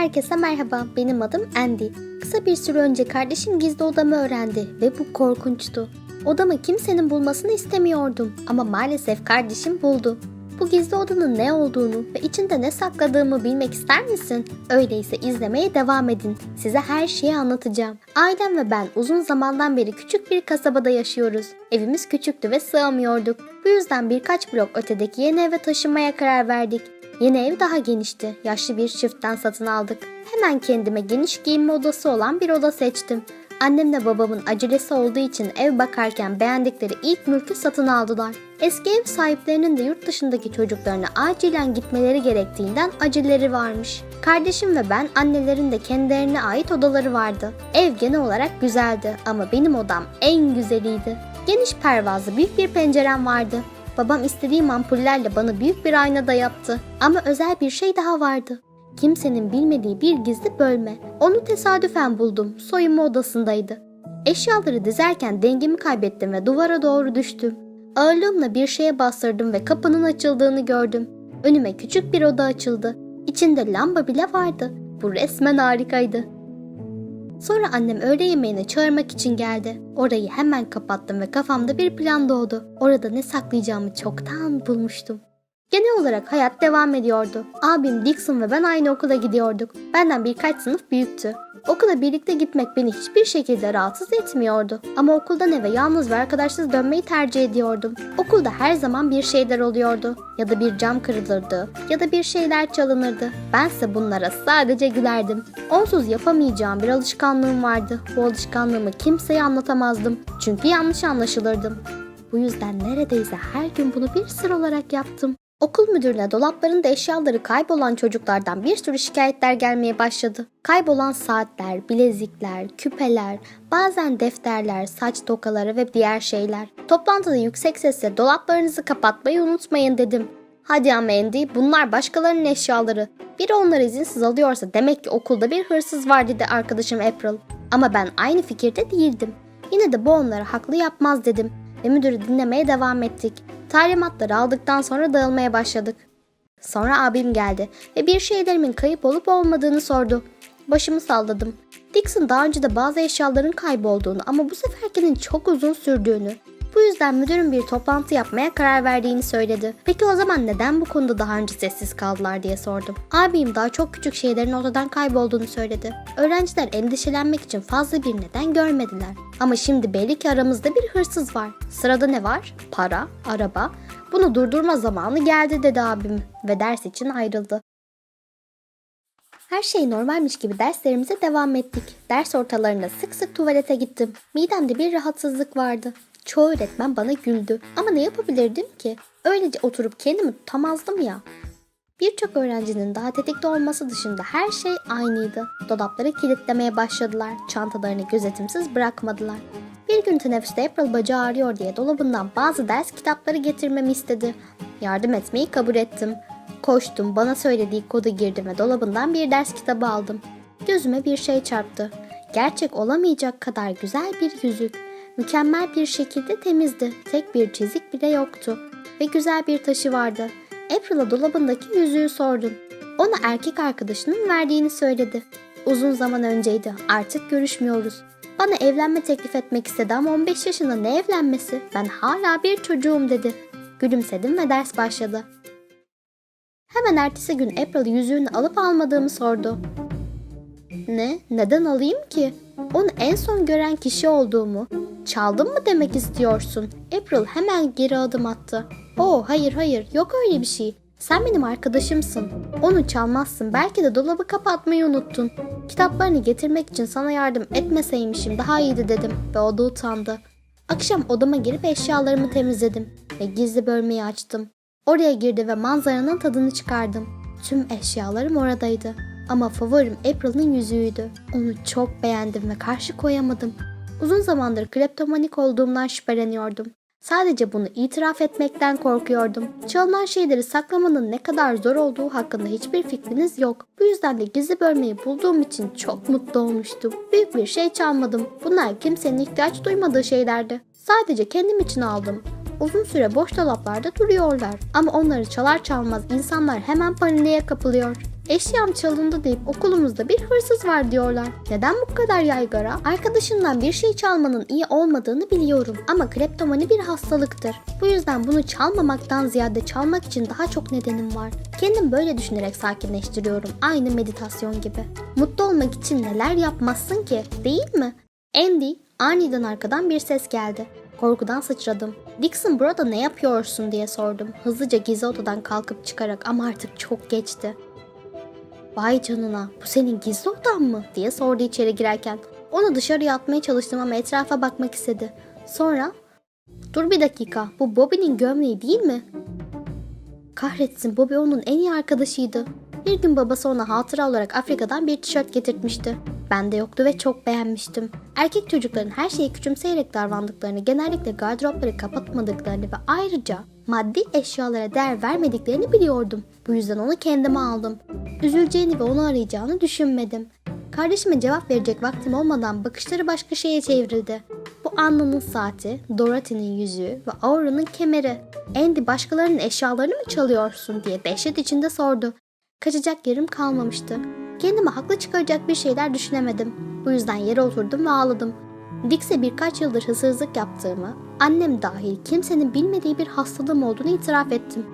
Herkese merhaba, benim adım Andy. Kısa bir süre önce kardeşim gizli odamı öğrendi ve bu korkunçtu. Odamı kimsenin bulmasını istemiyordum ama maalesef kardeşim buldu. Bu gizli odanın ne olduğunu ve içinde ne sakladığımı bilmek ister misin? Öyleyse izlemeye devam edin. Size her şeyi anlatacağım. Ailem ve ben uzun zamandan beri küçük bir kasabada yaşıyoruz. Evimiz küçüktü ve sığamıyorduk. Bu yüzden birkaç blok ötedeki yeni eve taşınmaya karar verdik. Yeni ev daha genişti. Yaşlı bir çiftten satın aldık. Hemen kendime geniş giyinme odası olan bir oda seçtim. Annemle babamın acelesi olduğu için ev bakarken beğendikleri ilk mülkü satın aldılar. Eski ev sahiplerinin de yurt dışındaki çocuklarına acilen gitmeleri gerektiğinden aceleleri varmış. Kardeşim ve ben annelerin de kendilerine ait odaları vardı. Ev genel olarak güzeldi ama benim odam en güzeliydi. Geniş pervazlı büyük bir pencerem vardı. Babam istediğim ampullerle bana büyük bir ayna da yaptı. Ama özel bir şey daha vardı. Kimsenin bilmediği bir gizli bölme. Onu tesadüfen buldum. Soyunma odasındaydı. Eşyaları dizerken dengemi kaybettim ve duvara doğru düştüm. Ağırlığımla bir şeye bastırdım ve kapının açıldığını gördüm. Önüme küçük bir oda açıldı. İçinde lamba bile vardı. Bu resmen harikaydı. Sonra annem öğle yemeğine çağırmak için geldi. Orayı hemen kapattım ve kafamda bir plan doğdu. Orada ne saklayacağımı çoktan bulmuştum. Genel olarak hayat devam ediyordu. Abim Dixon ve ben aynı okula gidiyorduk. Benden birkaç sınıf büyüktü. Okula birlikte gitmek beni hiçbir şekilde rahatsız etmiyordu. Ama okuldan eve yalnız ve arkadaşsız dönmeyi tercih ediyordum. Okulda her zaman bir şeyler oluyordu. Ya da bir cam kırılırdı ya da bir şeyler çalınırdı. Bense bunlara sadece gülerdim. Onsuz yapamayacağım bir alışkanlığım vardı. Bu alışkanlığımı kimseye anlatamazdım. Çünkü yanlış anlaşılırdım. Bu yüzden neredeyse her gün bunu bir sır olarak yaptım. Okul müdürüne dolaplarında eşyaları kaybolan çocuklardan bir sürü şikayetler gelmeye başladı. Kaybolan saatler, bilezikler, küpeler, bazen defterler, saç tokaları ve diğer şeyler. Toplantıda yüksek sesle dolaplarınızı kapatmayı unutmayın dedim. Hadi ama Andy bunlar başkalarının eşyaları. Biri onları izinsiz alıyorsa demek ki okulda bir hırsız var dedi arkadaşım April. Ama ben aynı fikirde değildim. Yine de bu onları haklı yapmaz dedim ve müdürü dinlemeye devam ettik. Talimatları aldıktan sonra dağılmaya başladık. Sonra abim geldi ve bir şeylerimin kayıp olup olmadığını sordu. Başımı salladım. Dixon daha önce de bazı eşyaların kaybolduğunu ama bu seferkinin çok uzun sürdüğünü, bu yüzden müdürün bir toplantı yapmaya karar verdiğini söyledi. Peki o zaman neden bu konuda daha önce sessiz kaldılar diye sordum. Abim daha çok küçük şeylerin ortadan kaybolduğunu söyledi. Öğrenciler endişelenmek için fazla bir neden görmediler. Ama şimdi belli ki aramızda bir hırsız var. Sırada ne var? Para, araba. Bunu durdurma zamanı geldi dedi abim ve ders için ayrıldı. Her şey normalmiş gibi derslerimize devam ettik. Ders ortalarında sık sık tuvalete gittim. Midemde bir rahatsızlık vardı. Çoğu öğretmen bana güldü. Ama ne yapabilirdim ki? Öylece oturup kendimi tutamazdım ya. Birçok öğrencinin daha tetikte olması dışında her şey aynıydı. Dolapları kilitlemeye başladılar. Çantalarını gözetimsiz bırakmadılar. Bir gün teneffüste April bacağı ağrıyor diye dolabından bazı ders kitapları getirmemi istedi. Yardım etmeyi kabul ettim. Koştum, bana söylediği kodu girdim ve dolabından bir ders kitabı aldım. Gözüme bir şey çarptı. Gerçek olamayacak kadar güzel bir yüzük. Mükemmel bir şekilde temizdi. Tek bir çizik bile yoktu. Ve güzel bir taşı vardı. April'a dolabındaki yüzüğü sordum. Ona erkek arkadaşının verdiğini söyledi. Uzun zaman önceydi. Artık görüşmüyoruz. Bana evlenme teklif etmek istedi ama 15 yaşında ne evlenmesi? Ben hala bir çocuğum dedi. Gülümsedim ve ders başladı. Hemen ertesi gün April yüzüğünü alıp almadığımı sordu. Ne? Neden alayım ki? Onu en son gören kişi olduğumu, çaldın mı demek istiyorsun? April hemen geri adım attı. Oh hayır hayır yok öyle bir şey. Sen benim arkadaşımsın. Onu çalmazsın. Belki de dolabı kapatmayı unuttun. Kitaplarını getirmek için sana yardım etmeseymişim daha iyiydi dedim ve o da utandı. Akşam odama girip eşyalarımı temizledim ve gizli bölmeyi açtım. Oraya girdi ve manzaranın tadını çıkardım. Tüm eşyalarım oradaydı. Ama favorim April'ın yüzüğüydü. Onu çok beğendim ve karşı koyamadım. Uzun zamandır kleptomanik olduğumdan şüpheleniyordum. Sadece bunu itiraf etmekten korkuyordum. Çalınan şeyleri saklamanın ne kadar zor olduğu hakkında hiçbir fikriniz yok. Bu yüzden de gizli bölmeyi bulduğum için çok mutlu olmuştum. Büyük bir şey çalmadım. Bunlar kimsenin ihtiyaç duymadığı şeylerdi. Sadece kendim için aldım. Uzun süre boş dolaplarda duruyorlar. Ama onları çalar çalmaz insanlar hemen paniğe kapılıyor. Eşyam çalındı deyip okulumuzda bir hırsız var diyorlar. Neden bu kadar yaygara? Arkadaşından bir şey çalmanın iyi olmadığını biliyorum ama kleptomani bir hastalıktır. Bu yüzden bunu çalmamaktan ziyade çalmak için daha çok nedenim var. Kendim böyle düşünerek sakinleştiriyorum. Aynı meditasyon gibi. Mutlu olmak için neler yapmazsın ki? Değil mi? Andy aniden arkadan bir ses geldi. Korkudan sıçradım. Dixon burada ne yapıyorsun diye sordum. Hızlıca gizli odadan kalkıp çıkarak ama artık çok geçti. Vay canına bu senin gizli odan mı diye sordu içeri girerken. Onu dışarıya atmaya çalıştım ama etrafa bakmak istedi. Sonra dur bir dakika bu Bobby'nin gömleği değil mi? Kahretsin Bobby onun en iyi arkadaşıydı. Bir gün babası ona hatıra olarak Afrika'dan bir tişört getirtmişti. Bende yoktu ve çok beğenmiştim. Erkek çocukların her şeyi küçümseyerek davrandıklarını, genellikle gardıropları kapatmadıklarını ve ayrıca maddi eşyalara değer vermediklerini biliyordum. Bu yüzden onu kendime aldım. Üzüleceğini ve onu arayacağını düşünmedim. Kardeşime cevap verecek vaktim olmadan bakışları başka şeye çevrildi. Bu Anna'nın saati, Dorothy'nin yüzüğü ve Aura'nın kemeri. Andy başkalarının eşyalarını mı çalıyorsun diye dehşet içinde sordu. Kaçacak yerim kalmamıştı. Kendime haklı çıkaracak bir şeyler düşünemedim. Bu yüzden yere oturdum ve ağladım. Dix'e birkaç yıldır hırsızlık yaptığımı, annem dahil kimsenin bilmediği bir hastalığım olduğunu itiraf ettim.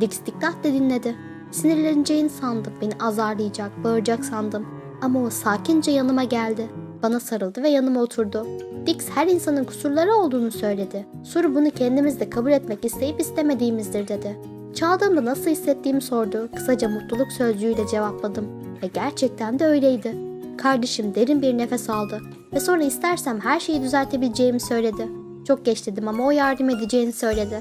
Dix dikkatle dinledi. Sinirleneceğini sandım, beni azarlayacak, bağıracak sandım. Ama o sakince yanıma geldi. Bana sarıldı ve yanıma oturdu. Dix her insanın kusurları olduğunu söyledi. Soru bunu kendimizde kabul etmek isteyip istemediğimizdir dedi. Çaldığımda nasıl hissettiğimi sordu. Kısaca mutluluk sözcüğüyle cevapladım. Ve gerçekten de öyleydi. Kardeşim derin bir nefes aldı ve sonra istersem her şeyi düzeltebileceğimi söyledi. Çok geç dedim ama o yardım edeceğini söyledi.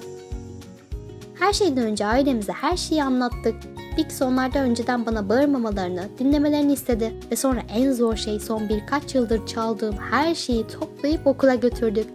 Her şeyden önce ailemize her şeyi anlattık. Dix onlardan önceden bana bağırmamalarını, dinlemelerini istedi ve sonra en zor şey son birkaç yıldır çaldığım her şeyi toplayıp okula götürdük.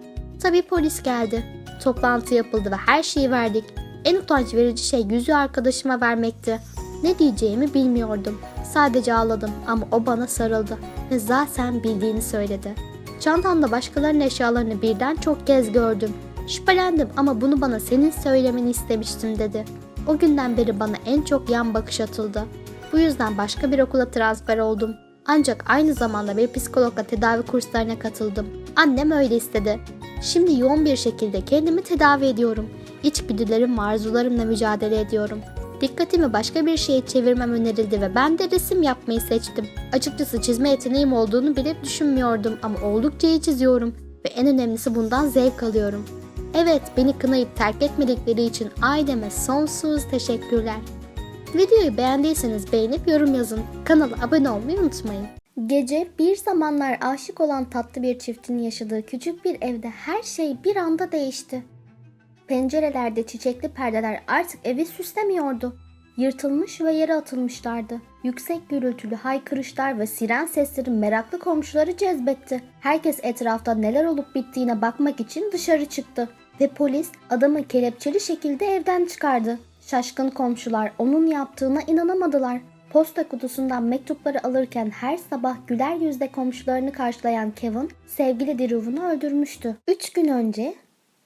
Tabii polis geldi. Toplantı yapıldı ve her şeyi verdik. En utanç verici şey yüzü arkadaşıma vermekti. Ne diyeceğimi bilmiyordum. Sadece ağladım ama o bana sarıldı ve zaten bildiğini söyledi. Çantamda başkalarının eşyalarını birden çok kez gördüm. Şüphelendim ama bunu bana senin söylemeni istemiştim dedi. O günden beri bana en çok yan bakış atıldı. Bu yüzden başka bir okula transfer oldum. Ancak aynı zamanda bir psikologla tedavi kurslarına katıldım. Annem öyle istedi. Şimdi yoğun bir şekilde kendimi tedavi ediyorum. İçgüdülerim ve arzularımla mücadele ediyorum. Dikkatimi başka bir şeye çevirmem önerildi ve ben de resim yapmayı seçtim. Açıkçası çizme yeteneğim olduğunu bile düşünmüyordum ama oldukça iyi çiziyorum ve en önemlisi bundan zevk alıyorum. Evet, beni kınayıp terk etmedikleri için aileme sonsuz teşekkürler. Videoyu beğendiyseniz beğenip yorum yazın. Kanala abone olmayı unutmayın. Gece bir zamanlar aşık olan tatlı bir çiftin yaşadığı küçük bir evde her şey bir anda değişti. Pencerelerde çiçekli perdeler artık evi süslemiyordu. Yırtılmış ve yere atılmışlardı. Yüksek gürültülü haykırışlar ve siren sesleri meraklı komşuları cezbetti. Herkes etrafta neler olup bittiğine bakmak için dışarı çıktı. Ve polis adamı kelepçeli şekilde evden çıkardı. Şaşkın komşular onun yaptığına inanamadılar. Posta kutusundan mektupları alırken her sabah güler yüzle komşularını karşılayan Kevin, sevgili Drew'unu öldürmüştü. Üç gün önce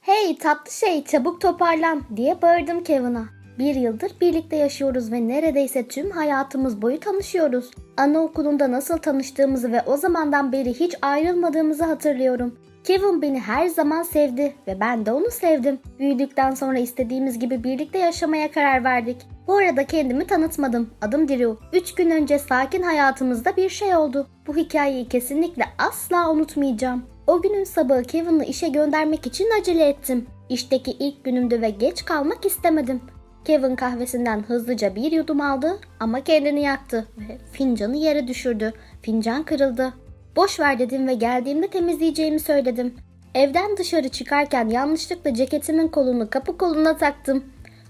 Hey tatlı şey çabuk toparlan diye bağırdım Kevin'a. Bir yıldır birlikte yaşıyoruz ve neredeyse tüm hayatımız boyu tanışıyoruz. Anaokulunda nasıl tanıştığımızı ve o zamandan beri hiç ayrılmadığımızı hatırlıyorum. Kevin beni her zaman sevdi ve ben de onu sevdim. Büyüdükten sonra istediğimiz gibi birlikte yaşamaya karar verdik. Bu arada kendimi tanıtmadım. Adım Drew. Üç gün önce sakin hayatımızda bir şey oldu. Bu hikayeyi kesinlikle asla unutmayacağım. O günün sabahı Kevin'ı işe göndermek için acele ettim. İşteki ilk günümdü ve geç kalmak istemedim. Kevin kahvesinden hızlıca bir yudum aldı ama kendini yaktı ve fincanı yere düşürdü. Fincan kırıldı. Boş ver dedim ve geldiğimde temizleyeceğimi söyledim. Evden dışarı çıkarken yanlışlıkla ceketimin kolunu kapı koluna taktım.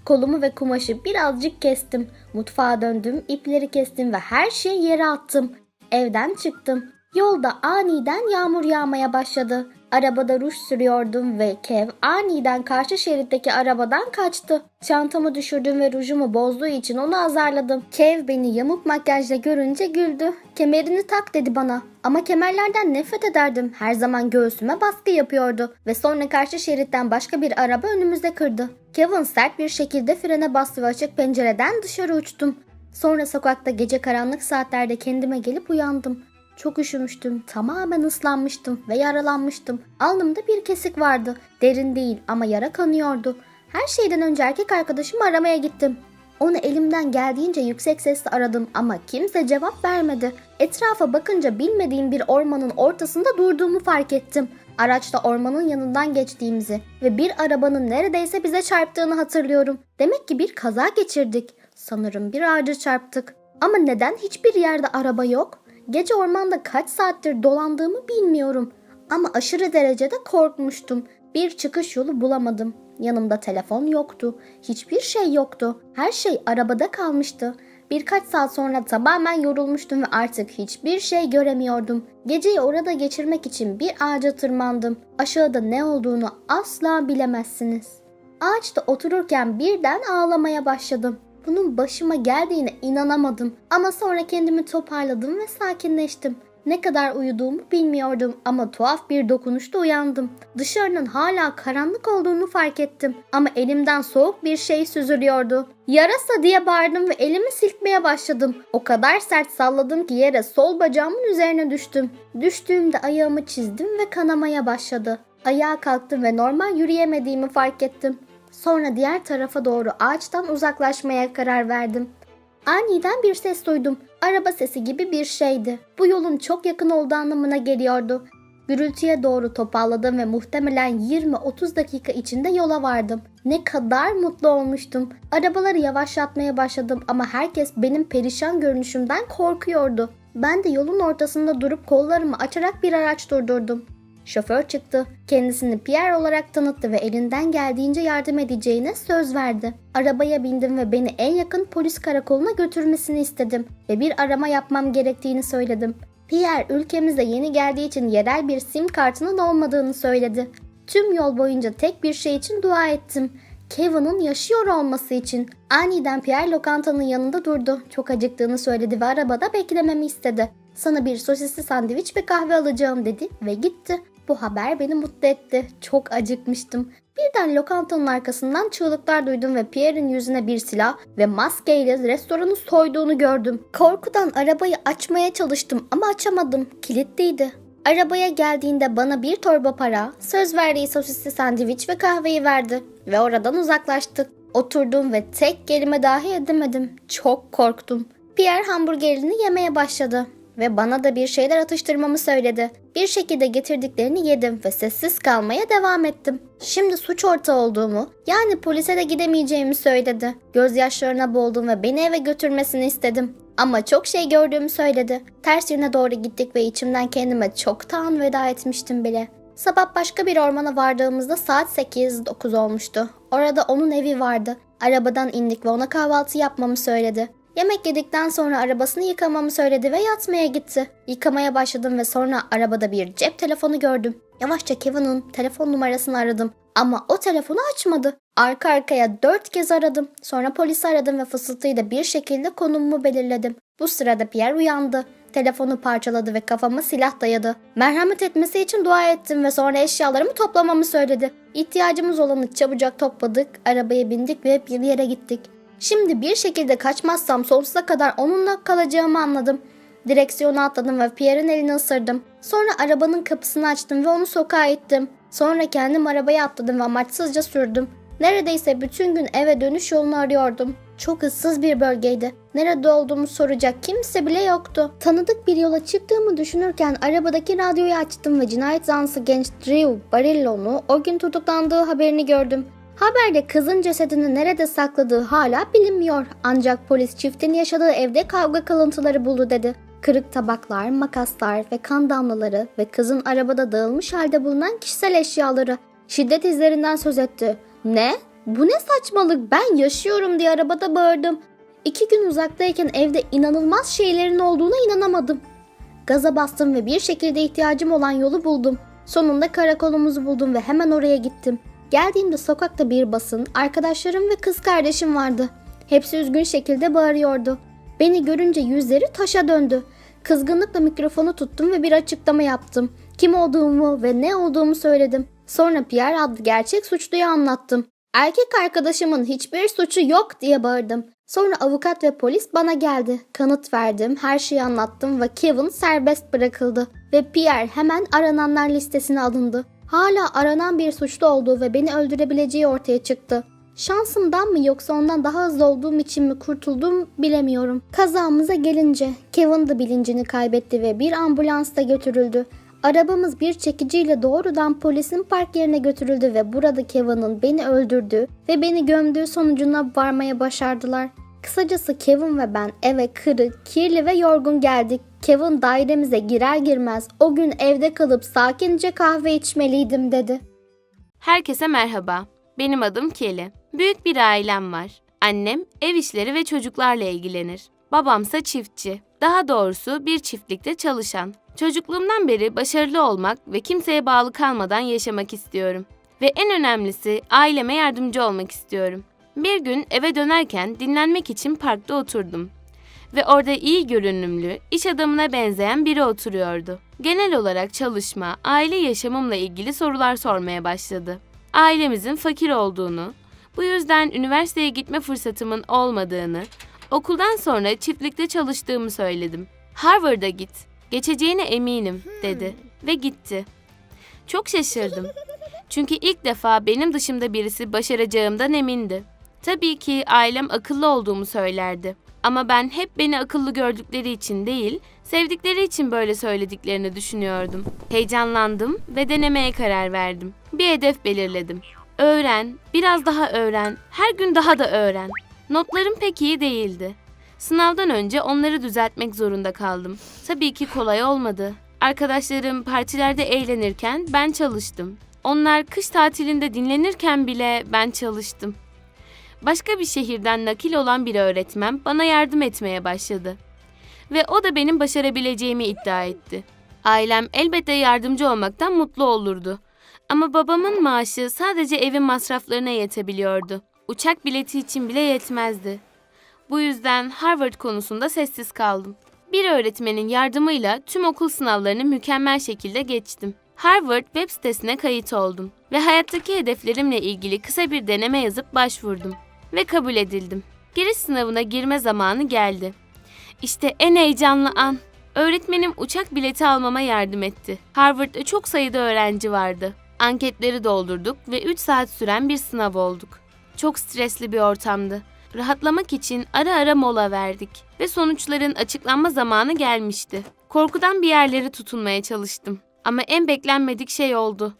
Kolumu ve kumaşı birazcık kestim. Mutfağa döndüm, ipleri kestim ve her şeyi yere attım. Evden çıktım. Yolda aniden yağmur yağmaya başladı. Arabada ruj sürüyordum ve Kev aniden karşı şeritteki arabadan kaçtı. Çantamı düşürdüm ve rujumu bozduğu için onu azarladım. Kev beni yamuk makyajla görünce güldü. Kemerini tak dedi bana. Ama kemerlerden nefret ederdim. Her zaman göğsüme baskı yapıyordu. Ve sonra karşı şeritten başka bir araba önümüzde kırdı. Kevin sert bir şekilde frene bastı ve açık pencereden dışarı uçtum. Sonra sokakta gece karanlık saatlerde kendime gelip uyandım. Çok üşümüştüm, tamamen ıslanmıştım ve yaralanmıştım. Alnımda bir kesik vardı. Derin değil ama yara kanıyordu. Her şeyden önce erkek arkadaşımı aramaya gittim. Onu elimden geldiğince yüksek sesle aradım ama kimse cevap vermedi. Etrafa bakınca bilmediğim bir ormanın ortasında durduğumu fark ettim. Araçta ormanın yanından geçtiğimizi ve bir arabanın neredeyse bize çarptığını hatırlıyorum. Demek ki bir kaza geçirdik. Sanırım bir ağaca çarptık. Ama neden hiçbir yerde araba yok? Gece ormanda kaç saattir dolandığımı bilmiyorum. Ama aşırı derecede korkmuştum. Bir çıkış yolu bulamadım. Yanımda telefon yoktu. Hiçbir şey yoktu. Her şey arabada kalmıştı. Birkaç saat sonra tamamen yorulmuştum ve artık hiçbir şey göremiyordum. Geceyi orada geçirmek için bir ağaca tırmandım. Aşağıda ne olduğunu asla bilemezsiniz. Ağaçta otururken birden ağlamaya başladım. Bunun başıma geldiğine inanamadım. Ama sonra kendimi toparladım ve sakinleştim. Ne kadar uyuduğumu bilmiyordum ama tuhaf bir dokunuşta uyandım. Dışarının hala karanlık olduğunu fark ettim ama elimden soğuk bir şey süzülüyordu. Yarasa diye bağırdım ve elimi silkmeye başladım. O kadar sert salladım ki yere sol bacağımın üzerine düştüm. Düştüğümde ayağımı çizdim ve kanamaya başladı. Ayağa kalktım ve normal yürüyemediğimi fark ettim. Sonra diğer tarafa doğru ağaçtan uzaklaşmaya karar verdim. Aniden bir ses duydum. Araba sesi gibi bir şeydi. Bu yolun çok yakın olduğu anlamına geliyordu. Gürültüye doğru toparladım ve muhtemelen 20-30 dakika içinde yola vardım. Ne kadar mutlu olmuştum. Arabaları yavaşlatmaya başladım ama herkes benim perişan görünüşümden korkuyordu. Ben de yolun ortasında durup kollarımı açarak bir araç durdurdum. Şoför çıktı. Kendisini Pierre olarak tanıttı ve elinden geldiğince yardım edeceğine söz verdi. Arabaya bindim ve beni en yakın polis karakoluna götürmesini istedim ve bir arama yapmam gerektiğini söyledim. Pierre ülkemize yeni geldiği için yerel bir sim kartının olmadığını söyledi. Tüm yol boyunca tek bir şey için dua ettim. Kevin'ın yaşıyor olması için. Aniden Pierre lokantanın yanında durdu. Çok acıktığını söyledi ve arabada beklememi istedi. Sana bir sosisli sandviç ve kahve alacağım dedi ve gitti. Bu haber beni mutlu etti. Çok acıkmıştım. Birden lokantanın arkasından çığlıklar duydum ve Pierre'in yüzüne bir silah ve maskeyle restoranı soyduğunu gördüm. Korkudan arabayı açmaya çalıştım ama açamadım. Kilitliydi. Arabaya geldiğinde bana bir torba para, söz verdiği sosisli sandviç ve kahveyi verdi ve oradan uzaklaştık. Oturdum ve tek kelime dahi edemedim. Çok korktum. Pierre hamburgerini yemeye başladı ve bana da bir şeyler atıştırmamı söyledi. Bir şekilde getirdiklerini yedim ve sessiz kalmaya devam ettim. Şimdi suç ortağı olduğumu, yani polise de gidemeyeceğimi söyledi. Gözyaşlarına boğuldum ve beni eve götürmesini istedim. Ama çok şey gördüğümü söyledi. Ters yöne doğru gittik ve içimden kendime çoktan veda etmiştim bile. Sabah başka bir ormana vardığımızda saat 8-9 olmuştu. Orada onun evi vardı. Arabadan indik ve ona kahvaltı yapmamı söyledi. Yemek yedikten sonra arabasını yıkamamı söyledi ve yatmaya gitti. Yıkamaya başladım ve sonra arabada bir cep telefonu gördüm. Yavaşça Kevin'in telefon numarasını aradım ama o telefonu açmadı. Arka arkaya dört kez aradım. Sonra polisi aradım ve fısıltıyla bir şekilde konumumu belirledim. Bu sırada Pierre uyandı. Telefonu parçaladı ve kafama silah dayadı. Merhamet etmesi için dua ettim ve sonra eşyalarımı toplamamı söyledi. İhtiyacımız olanı çabucak topladık, arabaya bindik ve bir yere gittik. Şimdi bir şekilde kaçmazsam sonsuza kadar onunla kalacağımı anladım. Direksiyonu atladım ve Pierre'in elini ısırdım. Sonra arabanın kapısını açtım ve onu sokağa ittim. Sonra kendim arabaya atladım ve amaçsızca sürdüm. Neredeyse bütün gün eve dönüş yolunu arıyordum. Çok ıssız bir bölgeydi. Nerede olduğumu soracak kimse bile yoktu. Tanıdık bir yola çıktığımı düşünürken arabadaki radyoyu açtım ve cinayet zanlısı genç Drew Barillo'nu o gün tutuklandığı haberini gördüm. Haberde kızın cesedini nerede sakladığı hala bilinmiyor. Ancak polis çiftin yaşadığı evde kavga kalıntıları buldu dedi. Kırık tabaklar, makaslar ve kan damlaları ve kızın arabada dağılmış halde bulunan kişisel eşyaları. Şiddet izlerinden söz etti. Ne? Bu ne saçmalık? Ben yaşıyorum diye arabada bağırdım. İki gün uzaktayken evde inanılmaz şeylerin olduğuna inanamadım. Gaza bastım ve bir şekilde ihtiyacım olan yolu buldum. Sonunda karakolumuzu buldum ve hemen oraya gittim. Geldiğimde sokakta bir basın, arkadaşlarım ve kız kardeşim vardı. Hepsi üzgün şekilde bağırıyordu. Beni görünce yüzleri taşa döndü. Kızgınlıkla mikrofonu tuttum ve bir açıklama yaptım. Kim olduğumu ve ne olduğumu söyledim. Sonra Pierre adlı gerçek suçluyu anlattım. Erkek arkadaşımın hiçbir suçu yok diye bağırdım. Sonra avukat ve polis bana geldi. Kanıt verdim, her şeyi anlattım ve Kevin serbest bırakıldı. Ve Pierre hemen arananlar listesine alındı. Hala aranan bir suçlu olduğu ve beni öldürebileceği ortaya çıktı. Şansımdan mı yoksa ondan daha hızlı olduğum için mi kurtuldum bilemiyorum. Kazamıza gelince Kevin de bilincini kaybetti ve bir ambulansla götürüldü. Arabamız bir çekiciyle doğrudan polisin park yerine götürüldü ve burada Kevin'in beni öldürdüğü ve beni gömdüğü sonucuna varmaya başardılar. Kısacası Kevin ve ben eve kırık, kirli ve yorgun geldik. Kevin dairemize girer girmez o gün evde kalıp sakince kahve içmeliydim dedi. Herkese merhaba. Benim adım Kelly. Büyük bir ailem var. Annem ev işleri ve çocuklarla ilgilenir. Babamsa çiftçi. Daha doğrusu bir çiftlikte çalışan. Çocukluğumdan beri başarılı olmak ve kimseye bağlı kalmadan yaşamak istiyorum. Ve en önemlisi aileme yardımcı olmak istiyorum. Bir gün eve dönerken dinlenmek için parkta oturdum. Ve orada iyi görünümlü, iş adamına benzeyen biri oturuyordu. Genel olarak çalışma, aile yaşamımla ilgili sorular sormaya başladı. Ailemizin fakir olduğunu, bu yüzden üniversiteye gitme fırsatımın olmadığını, okuldan sonra çiftlikte çalıştığımı söyledim. Harvard'a git, geçeceğine eminim dedi ve gitti. Çok şaşırdım. Çünkü ilk defa benim dışımda birisi başaracağımdan emindi. Tabii ki ailem akıllı olduğumu söylerdi. Ama ben hep beni akıllı gördükleri için değil, sevdikleri için böyle söylediklerini düşünüyordum. Heyecanlandım ve denemeye karar verdim. Bir hedef belirledim. Öğren, biraz daha öğren, her gün daha da öğren. Notlarım pek iyi değildi. Sınavdan önce onları düzeltmek zorunda kaldım. Tabii ki kolay olmadı. Arkadaşlarım partilerde eğlenirken ben çalıştım. Onlar kış tatilinde dinlenirken bile ben çalıştım. Başka bir şehirden nakil olan bir öğretmen bana yardım etmeye başladı. Ve o da benim başarabileceğimi iddia etti. Ailem elbette yardımcı olmaktan mutlu olurdu. Ama babamın maaşı sadece evin masraflarına yetebiliyordu. Uçak bileti için bile yetmezdi. Bu yüzden Harvard konusunda sessiz kaldım. Bir öğretmenin yardımıyla tüm okul sınavlarını mükemmel şekilde geçtim. Harvard web sitesine kayıt oldum ve hayattaki hedeflerimle ilgili kısa bir deneme yazıp başvurdum ve kabul edildim. Giriş sınavına girme zamanı geldi. İşte en heyecanlı an. Öğretmenim uçak bileti almama yardım etti. Harvard'da çok sayıda öğrenci vardı. Anketleri doldurduk ve 3 saat süren bir sınav olduk. Çok stresli bir ortamdı. Rahatlamak için ara ara mola verdik ve sonuçların açıklanma zamanı gelmişti. Korkudan bir yerlere tutunmaya çalıştım. Ama en beklenmedik şey oldu.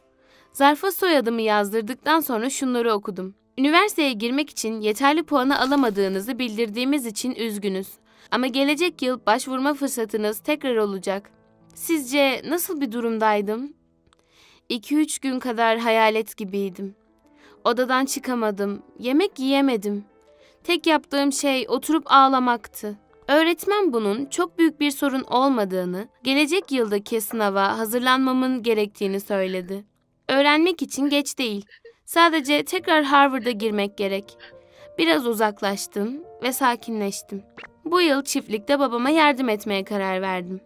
Zarfa soyadımı yazdırdıktan sonra şunları okudum. Üniversiteye girmek için yeterli puanı alamadığınızı bildirdiğimiz için üzgünüz. Ama gelecek yıl başvurma fırsatınız tekrar olacak. Sizce nasıl bir durumdaydım? 2-3 gün kadar hayalet gibiydim. Odadan çıkamadım, yemek yiyemedim. Tek yaptığım şey oturup ağlamaktı. Öğretmen bunun çok büyük bir sorun olmadığını, gelecek yıldaki sınava hazırlanmamın gerektiğini söyledi. Öğrenmek için geç değil. Sadece tekrar Harvard'a girmek gerek. Biraz uzaklaştım ve sakinleştim. Bu yıl çiftlikte babama yardım etmeye karar verdim.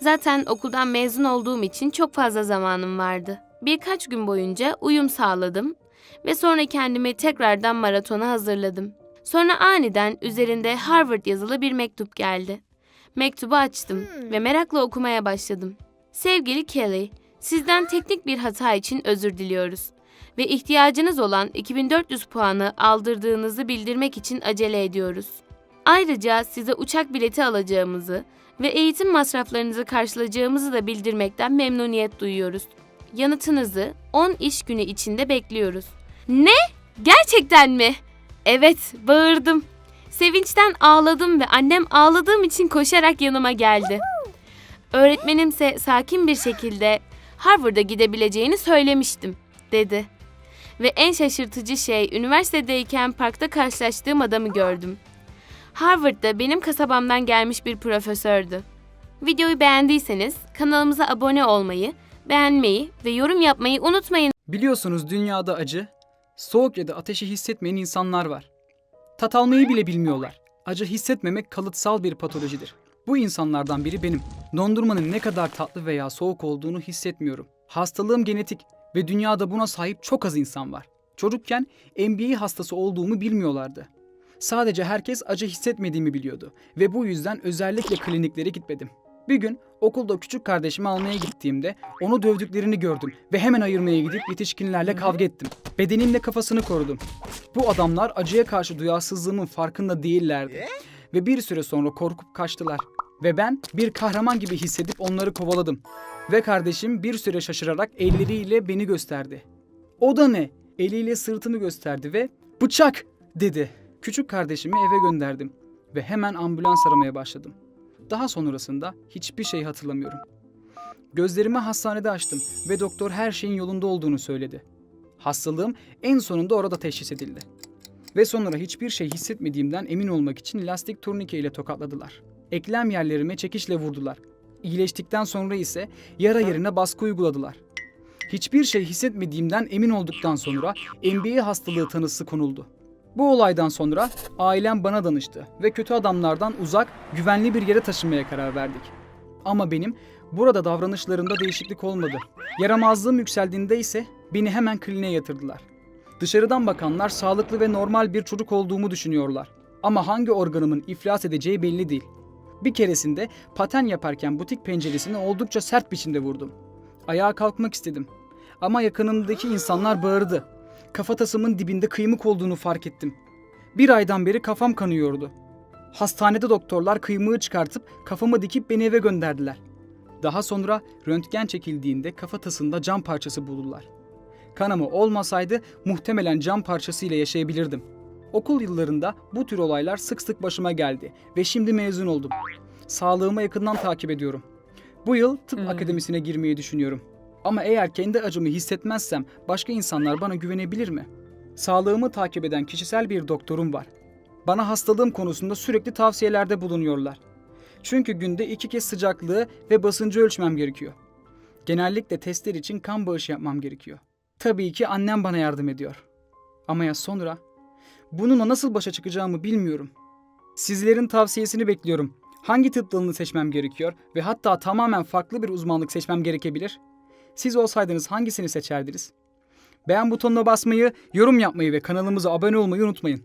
Zaten okuldan mezun olduğum için çok fazla zamanım vardı. Birkaç gün boyunca uyum sağladım ve sonra kendimi tekrardan maratona hazırladım. Sonra aniden üzerinde Harvard yazılı bir mektup geldi. Mektubu açtım ve merakla okumaya başladım. Sevgili Kelly, sizden teknik bir hata için özür diliyoruz ve ihtiyacınız olan 2400 puanı aldırdığınızı bildirmek için acele ediyoruz. Ayrıca size uçak bileti alacağımızı ve eğitim masraflarınızı karşılayacağımızı da bildirmekten memnuniyet duyuyoruz. Yanıtınızı 10 iş günü içinde bekliyoruz. Ne? Gerçekten mi? Evet, bağırdım. Sevinçten ağladım ve annem ağladığım için koşarak yanıma geldi. Öğretmenimse sakin bir şekilde Harvard'a gidebileceğini söylemiştim, dedi. Ve en şaşırtıcı şey üniversitedeyken parkta karşılaştığım adamı gördüm. Harvard'da benim kasabamdan gelmiş bir profesördü. Videoyu beğendiyseniz kanalımıza abone olmayı, beğenmeyi ve yorum yapmayı unutmayın. Biliyorsunuz dünyada acı, soğuk ya da ateşi hissetmeyen insanlar var. Tat almayı bile bilmiyorlar. Acı hissetmemek kalıtsal bir patolojidir. Bu insanlardan biri benim. Dondurmanın ne kadar tatlı veya soğuk olduğunu hissetmiyorum. Hastalığım genetik ve dünyada buna sahip çok az insan var. Çocukken NBA hastası olduğumu bilmiyorlardı. Sadece herkes acı hissetmediğimi biliyordu ve bu yüzden özellikle kliniklere gitmedim. Bir gün okulda küçük kardeşimi almaya gittiğimde onu dövdüklerini gördüm ve hemen ayırmaya gidip yetişkinlerle kavga ettim. Bedenimle kafasını korudum. Bu adamlar acıya karşı duyarsızlığımın farkında değillerdi. Ve bir süre sonra korkup kaçtılar. Ve ben bir kahraman gibi hissedip onları kovaladım. Ve kardeşim bir süre şaşırarak elleriyle beni gösterdi. O da ne? Eliyle sırtımı gösterdi ve bıçak dedi. Küçük kardeşimi eve gönderdim ve hemen ambulans aramaya başladım. Daha sonrasında hiçbir şey hatırlamıyorum. Gözlerimi hastanede açtım ve doktor her şeyin yolunda olduğunu söyledi. Hastalığım en sonunda orada teşhis edildi. Ve sonra hiçbir şey hissetmediğimden emin olmak için lastik turnike ile tokatladılar. Eklem yerlerime çekişle vurdular. İyileştikten sonra ise yara yerine baskı uyguladılar. Hiçbir şey hissetmediğimden emin olduktan sonra NBA hastalığı tanısı konuldu. Bu olaydan sonra ailem bana danıştı ve kötü adamlardan uzak, güvenli bir yere taşınmaya karar verdik. Ama benim burada davranışlarımda değişiklik olmadı. Yaramazlığım yükseldiğinde ise beni hemen kliniğe yatırdılar. Dışarıdan bakanlar sağlıklı ve normal bir çocuk olduğumu düşünüyorlar. Ama hangi organımın iflas edeceği belli değil. Bir keresinde paten yaparken butik penceresini oldukça sert biçimde vurdum. Ayağa kalkmak istedim. Ama yakınımdaki insanlar bağırdı. Kafatasımın dibinde kıymık olduğunu fark ettim. Bir aydan beri kafam kanıyordu. Hastanede doktorlar kıymığı çıkartıp kafamı dikip beni eve gönderdiler. Daha sonra röntgen çekildiğinde kafatasında cam parçası buldular. Kanama olmasaydı muhtemelen cam parçasıyla yaşayabilirdim. Okul yıllarında bu tür olaylar sık sık başıma geldi ve şimdi mezun oldum. Sağlığımı yakından takip ediyorum. Bu yıl tıp akademisine girmeyi düşünüyorum. Ama eğer kendi acımı hissetmezsem başka insanlar bana güvenebilir mi? Sağlığımı takip eden kişisel bir doktorum var. Bana hastalığım konusunda sürekli tavsiyelerde bulunuyorlar. Çünkü günde iki kez sıcaklığı ve basıncı ölçmem gerekiyor. Genellikle testler için kan bağışı yapmam gerekiyor. Tabii ki annem bana yardım ediyor. Ama ya sonra? Bununla nasıl başa çıkacağımı bilmiyorum. Sizlerin tavsiyesini bekliyorum. Hangi tıp dalını seçmem gerekiyor ve hatta tamamen farklı bir uzmanlık seçmem gerekebilir? Siz olsaydınız hangisini seçerdiniz? Beğen butonuna basmayı, yorum yapmayı ve kanalımıza abone olmayı unutmayın.